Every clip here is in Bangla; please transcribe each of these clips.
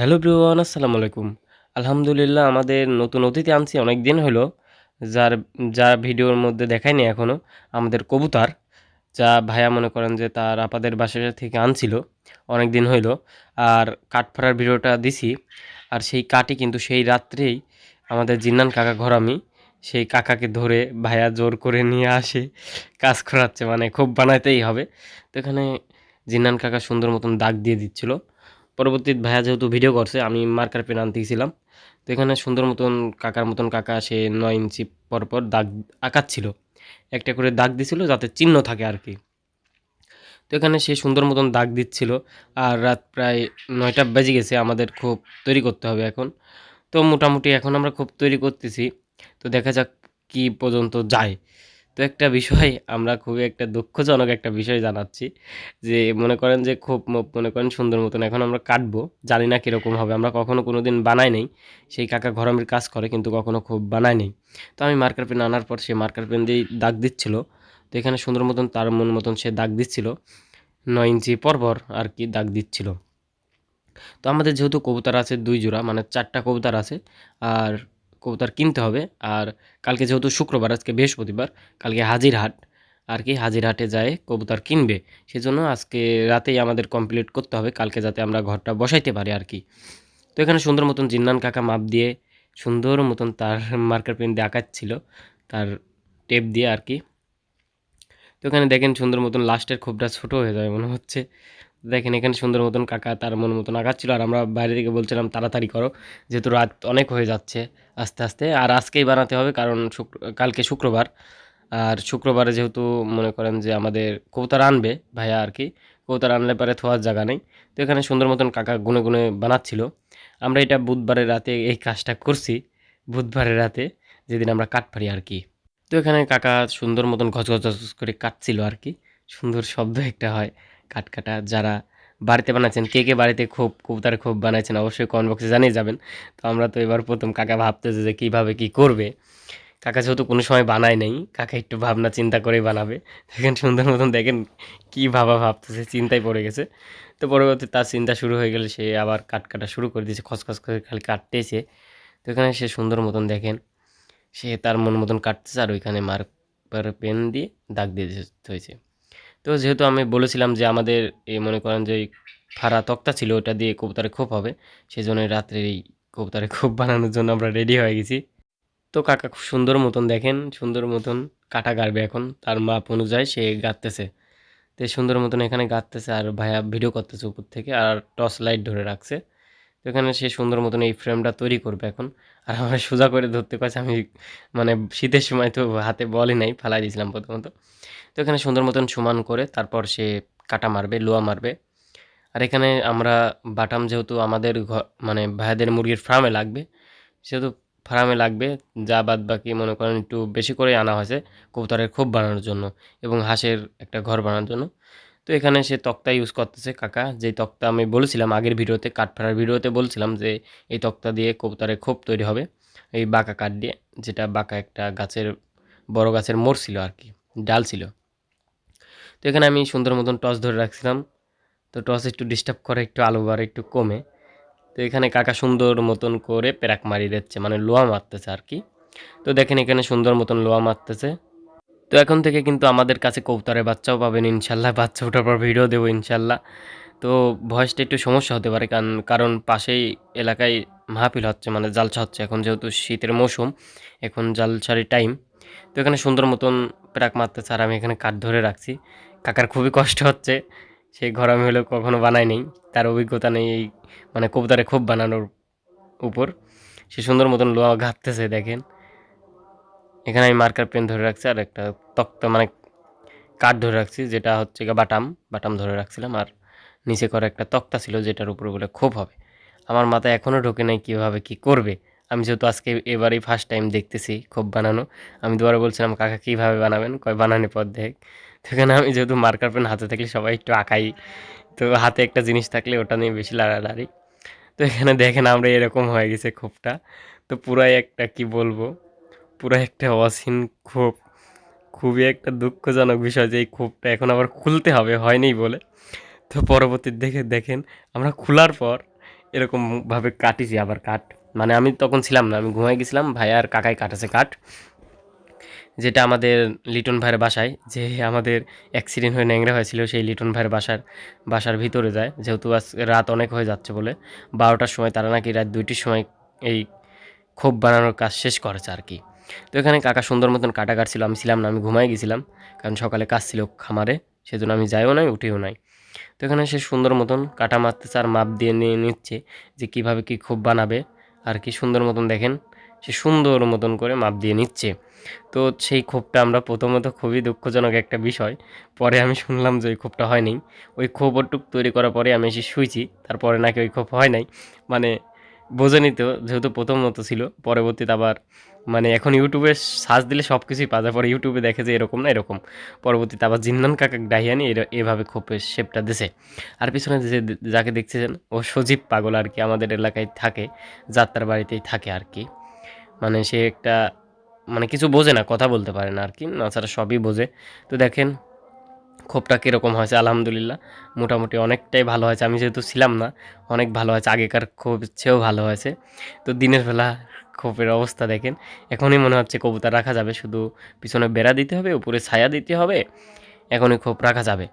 হ্যালো ব্রিওয়ান আসসালামু আলাইকুম। আলহামদুলিল্লাহ আমাদের নতুন অতিথি আনছি অনেক দিন হলো। যার যা ভিডিওর মধ্যে দেখায়নি এখনও আমাদের কবুতর, যা ভাইয়া মনে করেন যে তার আপাদের বাসা থেকে আনছিল অনেক দিন হইল। আর কাঠ ফাড়ার ভিডিওটা দিছি, আর সেই কাঠই কিন্তু সেই রাত্রেই আমাদের জিন্নান কাকা ঘরামি, সেই কাকাকে ধরে ভাইয়া জোর করে নিয়ে আসে, কাজ করাচ্ছে মানে খুব বানাইতেই হবে। তো এখানে জিন্নান কাকা সুন্দর মতন দাগ দিয়ে দিচ্ছিল। পরবর্তী ভাইয়া যেহেতু ভিডিও করছে, আমি মার্কার পেন আনতে গেছিলাম তো এখানে সুন্দর মতন কাকার মতন কাকা, সে নয় ইঞ্চি পরপর দাগ আঁকাচ্ছিল। একটা করে দাগ দিছিল যাতে চিহ্ন থাকে আর কি। তো এখানে সে সুন্দর মতন দাগ দিচ্ছিল। আর রাত প্রায় নয়টা বেজে গেছে, আমাদের খুব তৈরি করতে হবে এখন। তো মোটামুটি এখন আমরা খুব তৈরি করতেছি। তো দেখা যাক কি পর্যন্ত যায়। তো একটা বিষয়, আমরা খুবই একটা দুঃখজনক একটা বিষয় জানাচ্ছি যে, মনে করেন যে, খুব মনে করেন সুন্দর মতন এখন আমরা কাটবো। জানি না কীরকম হবে, আমরা কখনো কোনো দিন বানাই নেই। সেই কাকা ঘরমের কাজ করে, কিন্তু কখনো খুব বানাই নেই। তো আমি মার্কার পেন আনার পর সে মার্কার পেন দিয়েই দাগ দিচ্ছিল। তো এখানে সুন্দর মতন, তার মন মতন সে দাগ দিচ্ছিল। নয় ইঞ্চি পরপর আর কি দাগ দিচ্ছিল। তো আমাদের যেহেতু কবুতর আছে দুই জোড়া মানে চারটা কবুতর আছে। আর কবুতর কিনতে হবে। আর কালকে যেহেতু শুক্রবার, আজকে বৃহস্পতিবার, কালকে হাজির হাট আর কি হাজির হাটে যায়, কবুতর কিনবে। সেজন্য আজকে রাতেই আমাদের কমপ্লিট করতে হবে, কালকে যাতে আমরা ঘরটা বসাইতে পারি আর কি। তো এখানে সুন্দর মতন জিন্নান কাকা মাপ দিয়ে, সুন্দর মতন তার মার্কার পেন দিয়ে আঁকাচ্ছিল, তার টেপ দিয়ে আর কি। তো এখানে দেখেন সুন্দর মতন লাস্টের খোপটা ছোটো হয়ে যায় মনে হচ্ছে। দেখেন এখানে সুন্দর মতন কাকা তার মন মতন আঁকাচ্ছিল আর আমরা বাইরে থেকে বলছিলাম, তাড়াতাড়ি করো, যেহেতু রাত অনেক হয়ে যাচ্ছে আস্তে আস্তে। আর আজকেই বানাতে হবে, কারণ শুক্র, কালকে শুক্রবার। আর শুক্রবারে যেহেতু মনে করেন যে আমাদের কবুতর আনবে ভাইয়া আর কি, কবুতর আনলে পরে থোয়ার জায়গা নেই। তো এখানে সুন্দর মতন কাকা গুনে গুনে বানাচ্ছিল। আমরা এটা বুধবারের রাতে এই কাজটা করছি, বুধবারের রাতে, যেদিন আমরা কাঠ পারি আর কি। তো এখানে কাকা সুন্দর মতন ঘচ ঘচ ঘচ করে কাটছিল আর কি। সুন্দর শব্দ একটা হয়। কাট কাটা যারা বাড়িতে বানাচ্ছেন, কে কে বাড়িতে খুব কবুতর খুব বানাইছেন অবশ্যই কমেন্ট বক্সে জানিয়ে যাবেন। তো আমরা তো এবার প্রথম কাকা ভাবতেছে যে কীভাবে কী করবে। কাকা যেহেতু কোনো সময় বানায় নাই, কাকা একটু ভাবনা চিন্তা করেই বানাবে। দেখেন সুন্দর মতন দেখেন কী ভাবা ভাবতেছে, চিন্তায় পড়ে গেছে। তো পরবর্তী তার চিন্তা শুরু হয়ে গেলে সে আবার কাট কাটা শুরু করে দিয়েছে, খসখস করে খালি কাটতেছে। তো এখানে সে সুন্দর মতন দেখেন, সে তার মন মতন কাটতেছে আর ওইখানে মার্কার পেন দিয়ে দাগ দিয়ে হয়েছে তো যেহেতু আমি বলেছিলাম যে আমাদের এই মনে করেন যে ফাড়া তক্তা ছিল, ওটা দিয়ে কবুতরে খোপ হবে সেই জন্য রাত্রে এই কবুতরে খোপ বানানোর জন্য আমরা রেডি হয়ে গেছি। তো কাকা খুব সুন্দর মতন দেখেন, সুন্দর মতন কাটা গাড়বে এখন, তার মাপ অনুযায়ী সে গাঁততেছে। তো সুন্দর মতন এখানে গাঁততেছে আর ভাইয়া ভিডিও করতেছে উপর থেকে, আর টর্চ লাইট ধরে রাখছে। এখানে সে সুন্দর মতন এই ফ্রেমটা তৈরি করবে এখন। আর আমার সোজা করে ধরতে পারছে, আমি মানে শীতের সময় তো হাতে বলই নাই, ফালাই দিয়েছিলাম প্রথমত। তো এখানে সুন্দর মতন সমান করে তারপর সে কাটা মারবে, লোয়া মারবে। আর এখানে আমরা বাটাম যেহেতু আমাদের মানে ভাইয়াদের মুরগির ফার্মে লাগবে, সেহেতু ফার্মে লাগবে, যা বাদ বাকি মনে করেন একটু বেশি করে আনা হয়েছে কবুতরের খোপ বানানোর জন্য এবং হাঁসের একটা ঘর বানানোর জন্য। তো এখানে সে তক্তা ইউজ করতেছে, কাকা। যেই তক্তা আমি বলেছিলাম আগের ভিডিওতে কাঠ ফাড়ার ভিডিওতে বলছিলাম যে এই তক্তা দিয়ে কবুতরের খোপ তৈরি হবে, এই বাঁকা কাঠ দিয়ে, যেটা বাঁকা একটা গাছের, বড় গাছের মোড় ছিল আর কি, ডাল ছিল। তো এখানে আমি সুন্দর মতন টস ধরে রাখছিলাম। তো টস একটু ডিস্টার্ব করে, একটু আলো বার একটু কমে। তো এখানে কাকা সুন্দর মতন করে প্যারাক মারিয়ে দিচ্ছে মানে লোয়া মারতেছে আর কি। তো দেখেন এখানে সুন্দর মতন লোয়া মারতেছে। তো এখন থেকে কিন্তু আমাদের কাছে কবুতরের বাচ্চাও পাবেন, ইনশাল্লাহ বাচ্চা ওঠার পর ভিডিও দেবো, ইনশাল্লাহ। তো ভয়েসটা একটু সমস্যা হতে পারে, কারণ কারণ পাশেই এলাকায় মাহফিল হচ্ছে মানে জালসা হচ্ছে। এখন যেহেতু শীতের মৌসুম, এখন জালসারি টাইম। তো এখানে সুন্দর মতন প্রাক মারতেছে আর আমি এখানে কাঠ ধরে রাখছি। কাকার খুবই কষ্ট হচ্ছে, সেই ঘর আমি হলেও কখনো বানাই নেই। তার অভিজ্ঞতা নেই এই মানে কবুতরে খুব বানানোর উপর। সে সুন্দর মতন লোহা ঘাটতেছে, দেখেন। এখানে আমি মার্কার পেন ধরে রাখছি, আর একটা তক্তা মানে কাঠ ধরে রাখছি, যেটা হচ্ছে গিয়ে বাটাম বাটাম ধরে রাখছিলাম, আর নিচে করে একটা তক্তা ছিল যেটার উপরে বলে খুব হবে। আমার মাথায় এখনও ঢোকে নাই কীভাবে কী করবে। আমি যেহেতু আজকে এবারেই ফার্স্ট টাইম দেখতেছি খুব বানানো, আমি দুবারে বলছিলাম, কাকা, কীভাবে বানাবেন? কয় বানানোর পর দেখ। সেখানে আমি যেহেতু মার্কার পেন হাতে থাকলে সবাই একটু আঁকাই, তো হাতে একটা জিনিস থাকলে ওটা নিয়ে বেশি লাড়ালাড়ি। তো এখানে দেখেন আমরা এরকম হয়ে গেছে ক্ষোভটা তো পুরাই একটা কি বলব? পুরো একটা অসীন ক্ষোভ খুবই একটা দুঃখজনক বিষয় যে এই ক্ষোভটা এখন আবার খুলতে হবে, হয়নি বলে। তো পরবর্তী দেখে, দেখেন, আমরা খোলার পর এরকমভাবে কাটিছি আবার কাঠ। মানে আমি তখন ছিলাম না, আমি ঘুমাই গেছিলাম, ভাই আর কাকাই কাটেছে কাঠ, যেটা আমাদের লিটন ভাইয়ের বাসায়, যে আমাদের অ্যাক্সিডেন্ট হয়ে ন্যাংরা হয়েছিল, সেই লিটন ভাইয়ের বাসার বাসার ভিতরে যায়। যেহেতু আজ রাত অনেক হয়ে যাচ্ছে বলে, বারোটার সময় তারা নাকি রাত দুইটির সময় এই খোপ বানানোর কাজ শেষ করেছে আর কি। তো এখানে কাকা সুন্দর মতন কাটা কাটছিল, আমি ছিলাম না, আমি ঘুমাই গেছিলাম, কারণ সকালে কাজ ছিল খামারে, সেজন্য আমি যাইও নাই, উঠেও নাই। তো এখানে সে সুন্দর মতন কাটা মারতেছে আর মাপ দিয়ে নিয়ে নিচ্ছে যে কীভাবে কি খোপ বানাবে, আর কি সুন্দর মতন দেখেন, সে সুন্দর মতন করে মাপ দিয়ে নিচ্ছে। তো সেই ক্ষোভটা আমরা প্রথমত খুবই দুঃখজনক একটা বিষয়, পরে আমি শুনলাম যে ওই ক্ষোভটা হয়নি, ওই ক্ষোভটুক তৈরি করার পরে আমি এসে শুয়েছি তারপরে নাকি ওই ক্ষোভ হয় নাই মানে বোঝেনি তো, যেহেতু প্রথমত ছিল, পরবর্তীতে আবার মানে এখন ইউটিউবে সার্চ দিলে সব কিছুই পাওয়া যায়। পরে ইউটিউবে দেখে যে এরকম না, এরকম। পরবর্তীতে আবার জিন্নান কাকা ডাহিয়ানি এভাবে খোপের শেপটা দিছে। আর পিছনে যে যাকে দেখছেন ও সজীব পাগল আর কি আমাদের এলাকায় থাকে, যাত্রার বাড়িতেই থাকে আর কি। মানে সে একটা মানে কিছু বোঝে না, কথা বলতে পারে না আর কি তাছাড়া সবই বোঝে। তো দেখেন, ক্ষোভটা কীরকম হয়েছে, আলহামদুলিল্লাহ। মোটামুটি অনেকটাই ভালো হয়েছে। আমি যেহেতু ছিলাম না, অনেক ভালো হয়েছে। আগেকার ক্ষোভ চেয়েও ভালো হয়েছে। তো দিনের বেলা ক্ষোভের অবস্থা দেখেন। এখনই মনে হচ্ছে কবুতর রাখা যাবে, শুধু পিছনে বেড়া দিতে হবে, উপরে ছায়া দিতে হবে, এখনই খোপ রাখা যাবে।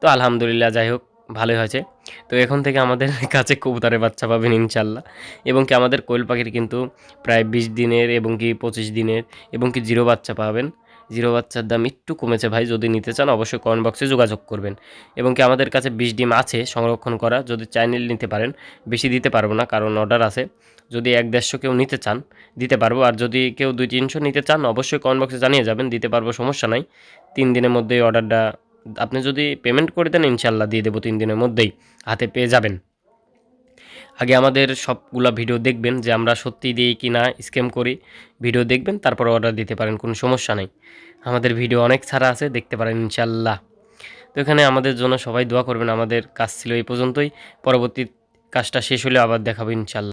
তো আলহামদুলিল্লাহ, যাই হোক, ভালোই হয়েছে। তো এখন থেকে আমাদের কাছে কবুতরের বাচ্চা পাবেন ইনশাল্লাহ এবং কি আমাদের কোয়েল পাখির কিন্তু প্রায় বিশ দিনের এবং কি পঁচিশ দিনের এবং কি জিরো বাচ্চা পাবেন। জিরো বাচ্চার দাম একটু কমেছে। ভাই, যদি নিতে চান, অবশ্যই কমেন্ট বক্সে যোগাযোগ করবেন। এবং কি আমাদের কাছে বিশ ডিম আছে সংরক্ষণ করা, যদি চাইনিল নিতে পারেন। বেশি দিতে পারব না, কারণ অর্ডার আছে। যদি এক দেড়শো কেউ নিতে চান, দিতে পারব। আর যদি কেউ দুই তিনশো নিতে চান, অবশ্যই কমেন্ট বক্সে জানিয়ে যাবেন, দিতে পারব, সমস্যা নাই। তিন দিনের মধ্যেই অর্ডারটা আপনি যদি পেমেন্ট করে দেন ইনশাল্লাহ দিয়ে দেবো তিন দিনের মধ্যেই। হাতে পেয়ে যাবেন। আগে আমাদের সবগুলা ভিডিও দেখবেন যে আমরা সত্যি দিই কি না স্ক্যাম করি। ভিডিও দেখবেন, তারপর অর্ডার দিতে পারেন, কোনো সমস্যা নেই। আমাদের ভিডিও অনেক ছাড়া আছে, দেখতে পারেন ইনশাল্লাহ তো এখানে আমাদের জন্য সবাই দোয়া করবেন, আমাদের কাজ ছিল এই পর্যন্তই। পরবর্তী কাজটা শেষ হলে আবার দেখাবো ইনশাল্লাহ